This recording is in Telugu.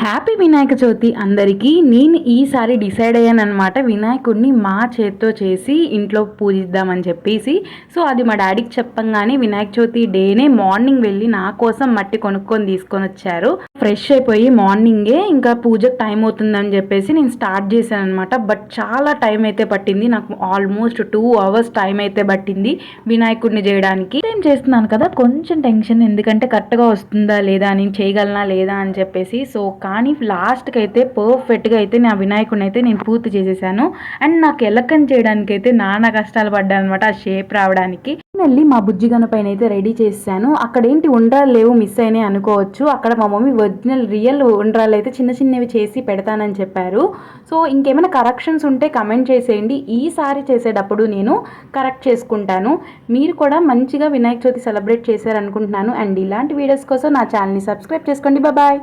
హ్యాపీ వినాయక చవితి అందరికీ నేను ఈసారి డిసైడ్ అయ్యాను అనమాట వినాయకుడిని మా చేత్తో చేసి ఇంట్లో పూజిద్దామని చెప్పేసి. సో అది మా డాడీకి చెప్పంగానే వినాయక చవితి డేనే మార్నింగ్ వెళ్ళి నా కోసం మట్టి కొనుక్కొని తీసుకొని వచ్చారు. ఫ్రెష్ అయిపోయి మార్నింగే ఇంకా పూజకు టైం అవుతుందని చెప్పేసి నేను స్టార్ట్ చేశాను అనమాట బట్ చాలా టైం అయితే పట్టింది. నాకు ఆల్మోస్ట్ టూ అవర్స్ టైం అయితే పట్టింది వినాయకుడిని చేయడానికి. టైం చేస్తున్నాను కదా కొంచెం టెన్షన్. ఎందుకంటే కరెక్ట్గా వస్తుందా లేదా నేను చేయగలనా లేదా అని చెప్పేసి. సో కానీ లాస్ట్కి అయితే పర్ఫెక్ట్గా అయితే నా వినాయకుడిని అయితే నేను పూర్తి చేసేసాను. అండ్ నాకు ఎలకం చేయడానికి అయితే నానా కష్టాలు పడ్డాను అనమాట ఆ షేప్ రావడానికి. మళ్ళీ మా బుజ్జిగన పైన అయితే రెడీ చేశాను. అక్కడ ఏంటి ఉండ్రాలు లేవు మిస్ అయినాయి అనుకోవచ్చు. అక్కడ మా మమ్మీ ఒరిజినల్ రియల్ ఉండ్రాలు అయితే చిన్న చిన్నవి చేసి పెడతానని చెప్పారు. సో ఇంకేమైనా కరెక్షన్స్ ఉంటే కమెంట్ చేసేయండి. ఈసారి చేసేటప్పుడు నేను కరెక్ట్ చేసుకుంటాను. మీరు కూడా మంచిగా వినాయక చవితి సెలబ్రేట్ చేశారనుకుంటున్నాను. అండ్ ఇలాంటి వీడియోస్ కోసం నా ఛానల్ని సబ్స్క్రైబ్ చేసుకోండి. బాయ్.